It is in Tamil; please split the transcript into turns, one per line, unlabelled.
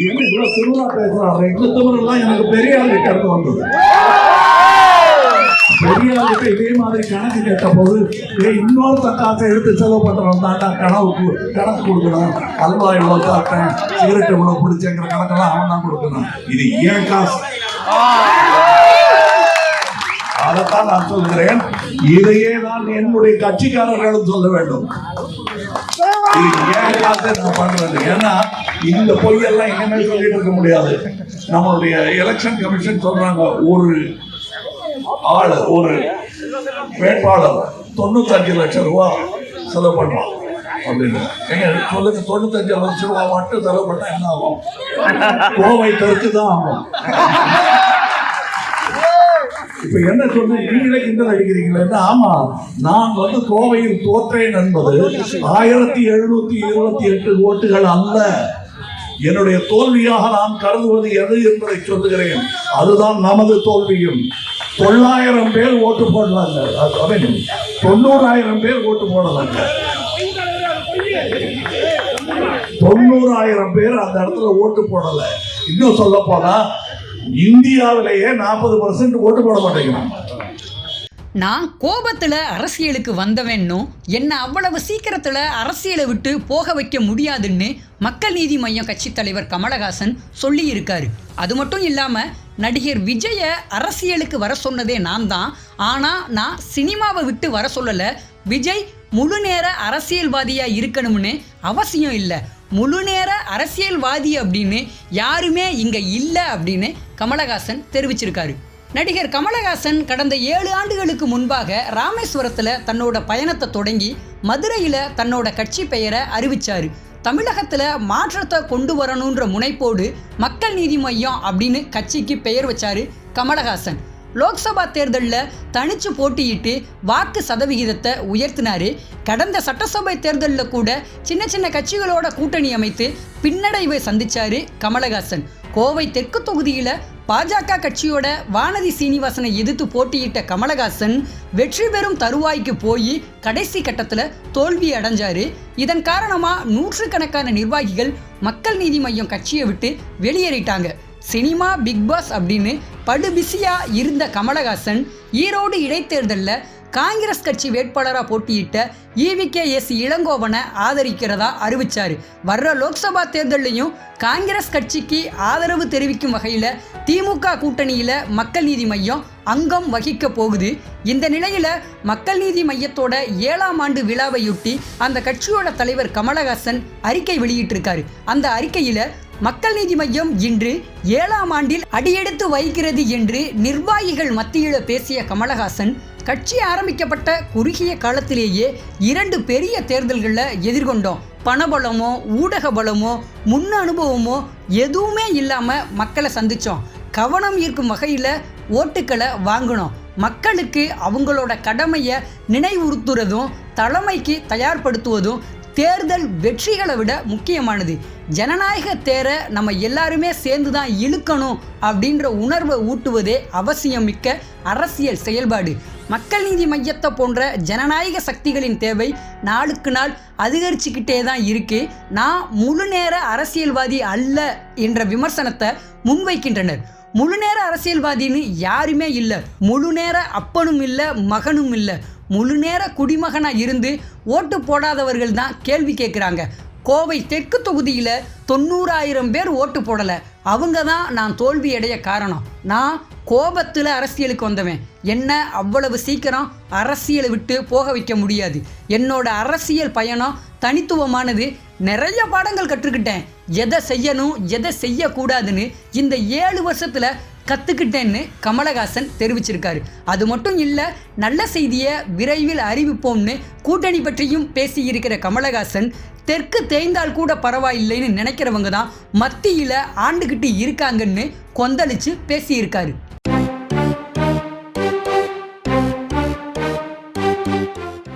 என்ன இவ்வளவு திருவிழா பேசுறாங்க இந்த திமிரெல்லாம் எனக்கு பெரிய கிட்ட இருந்து வந்தது. பெரிய கிட்ட இதே மாதிரி கணக்கு கேட்ட போது ஏய், இன்னொருத்த காசை எடுத்து செலவு பண்றவன் தாண்டா கனவுக்கு கணக்கு கொடுக்கணும். அல்வா இவ்வளவு சாப்பிட்டேன் சிகரெட் இவ்வளவு பிடிச்சேங்கிற கணக்கெல்லாம் அவன் தான் கொடுக்கணும். இது ஏன் காசு? அதைத்தான் நான் சொல்கிறேன். இதையே நான் என்னுடைய கட்சிக்காரர்களும் சொல்ல வேண்டும். ஏன் நான் பண்றது. ஏன்னா இந்த பொய்யெல்லாம் இனிமேல் சொல்லிட்டு இருக்க முடியாது. நம்மளுடைய எலெக்ஷன் கமிஷன் சொல்றாங்க ஒரு ஆளு ஒரு வேட்பாளர் தொண்ணூத்தஞ்சு லட்சம் ரூபாய் செலவு பண்ணுவான் அப்படின்னு. எங்க சொல்லுங்க தொண்ணூத்தஞ்சு லட்சம் ரூபாய் மட்டும் செலவு பண்ணா என்ன ஆகும்? கோவை தெற்கு தான் ஆகும். இப்போ என்ன சொல்லு நீங்களே கிண்டல் அடிக்கிறீங்களா ஆமா. நான் வந்து கோவையில் தோற்றேன் என்பது ஆயிரத்தி எழுநூத்தி இருபத்தி எட்டு ஓட்டுகள் அல்ல. என்னுடைய தோல்வியாக நான் கருதுவது எது என்பதை சொல்லுகிறேன். அதுதான் நமது தோல்வியும். தொள்ளாயிரம் பேர் ஓட்டு போடலாங்க. தொண்ணூறாயிரம் பேர் ஓட்டு போடலாங்க. தொண்ணூறாயிரம் பேர் அந்த இடத்துல ஓட்டு போடல. இன்னும் சொல்ல போனா இந்தியாவிலேயே நாற்பது பர்சன்ட் ஓட்டு போட மாட்டேங்கிறான்.
நான் கோபத்தில் அரசியலுக்கு வந்தவன்னும் என்னை அவ்வளவு சீக்கிரத்தில் அரசியலை விட்டு போக வைக்க முடியாதுன்னு மக்கள் நீதி மய்யம் கட்சித் தலைவர் கமலஹாசன் சொல்லியிருக்காரு. அது மட்டும் இல்லாமல் நடிகர் விஜயை அரசியலுக்கு வர சொன்னதே நான் தான். ஆனால் நான் சினிமாவை விட்டு வர சொல்லலை. விஜய் முழு நேர அரசியல்வாதியாக இருக்கணும்னு அவசியம் இல்லை. முழு நேர அரசியல்வாதி அப்படின்னு யாருமே இங்கே இல்லை அப்படின்னு கமலஹாசன் தெரிவிச்சிருக்காரு. நடிகர் கமலஹாசன் கடந்த ஏழு ஆண்டுகளுக்கு முன்பாக ராமேஸ்வரத்தில் தன்னோட பயணத்தை தொடங்கி மதுரையில் தன்னோட கட்சி பெயரை அறிவித்தார் தமிழகத்தில் மாற்றத்தை கொண்டு வரணுன்ற முனைப்போடு மக்கள் நீதி மையம் அப்படின்னு கட்சிக்கு பெயர் வச்சார் கமலஹாசன். லோக்சபா தேர்தலில் தனிச்சு போட்டியிட்டு வாக்கு சதவிகிதத்தை உயர்த்தினாரு. கடந்த சட்டசபை தேர்தலில் கூட சின்ன சின்ன கட்சிகளோட கூட்டணி அமைத்து பின்னடைவை சந்திச்சாரு கமலஹாசன். கோவை தெற்கு தொகுதியில் பாஜக கட்சியோட வானதி சீனிவாசனை எதிர்த்து போட்டியிட்ட கமலஹாசன் வெற்றி பெறும் தருவாய்க்கு போய் கடைசி கட்டத்தில் தோல்வி அடைஞ்சாரு. இதன் காரணமாக நூற்றுக்கணக்கான நிர்வாகிகள் மக்கள் நீதி மையம் கட்சியை விட்டு வெளியேறிட்டாங்க. சினிமா பிக் பாஸ் அப்படின்னு படுபிசியாக இருந்த கமலஹாசன் ஈரோடு இடைத்தேர்தலில் காங்கிரஸ் கட்சி வேட்பாளராக போட்டியிட்ட இவிகே எஸ் இளங்கோவனை ஆதரிக்கிறதா அறிவித்தார் வர்ற லோக்சபா தேர்தல்லையும் காங்கிரஸ் கட்சிக்கு ஆதரவு தெரிவிக்கும் வகையில் திமுக கூட்டணியில் மக்கள் நீதி மையம் அங்கம் வகிக்க போகுது. இந்த நிலையில் மக்கள் நீதி மையத்தோட ஏழாம் ஆண்டு விழாவையொட்டி அந்த கட்சியோட தலைவர் கமலஹாசன் அறிக்கை வெளியிட்டிருக்காரு. அந்த அறிக்கையில் மக்கள் நீதி மையம் இன்று ஏழாம் ஆண்டில் அடியெடுத்து வைக்கிறது என்று நிர்வாகிகள் மத்தியில் பேசிய கமலஹாசன் கட்சி ஆரம்பிக்கப்பட்ட குறுகிய காலத்திலேயே இரண்டு பெரிய தேர்தல்களில் எதிர்கொண்டோம். பணபலமோ ஊடக பலமோ முன் அனுபவமோ எதுவுமே இல்லாமல் மக்களை சந்தித்தோம் கவனம் ஈர்க்கும் வகையில் ஓட்டுக்களை வாங்கினோம். மக்களுக்கு அவங்களோட கடமையை நினைவுறுத்துறதும் தலைமைக்கு தயார்படுத்துவதும் தேர்தல் வெற்றிகளை விட முக்கியமானது. ஜனநாயக தேரை நம்ம எல்லாருமே சேர்ந்து தான் இழுக்கணும் அப்படின்ற உணர்வை ஊட்டுவதே அவசியம் மிக்க அரசியல் செயல்பாடு. மக்கள் நீதி மையத்தை போன்ற ஜனநாயக சக்திகளின் தேவை நாளுக்கு நாள் அதிகரிச்சுக்கிட்டே தான் இருக்கு. நான் முழு நேர அரசியல்வாதி அல்ல என்ற விமர்சனத்தை முன்வைக்கின்றனர். முழு நேர அரசியல்வாதின்னு யாருமே இல்லை. முழு நேர அப்பனும் இல்லை மகனும் இல்லை. முழு நேர குடிமகனாக இருந்து ஓட்டு போடாதவர்கள் தான் கேள்வி கேட்குறாங்க கோவை தெற்கு தொகுதியில் தொண்ணூறாயிரம் பேர் ஓட்டு போடலை. அவங்க தான் நான் தோல்வி அடைய காரணம். நான் கோபத்தில் அரசியலுக்கு வந்தவன். என்ன அவ்வளவு சீக்கிரம் அரசியலை விட்டு போக வைக்க முடியாது. என்னோட அரசியல் பயணம் தனித்துவமானது. நிறைய பாடங்கள் கற்றுக்கிட்டேன். எதை செய்யணும் எதை செய்யக்கூடாதுன்னு இந்த ஏழு வருஷத்தில் கற்றுக்கிட்டேன்னு கமலஹாசன் தெரிவிச்சிருக்காரு. அது மட்டும் இல்லை நல்ல செய்தியை விரைவில் அறிவிப்போம்னு கூட்டணி பற்றியும் பேசியிருக்கிற கமலஹாசன் தெற்கு தேய்ந்தால் கூட பரவாயில்லைன்னு நினைக்கிறவங்க தான் மத்தியில் ஆண்டுக்கிட்டு இருக்காங்கன்னு கொந்தளிச்சு பேசியிருக்காரு.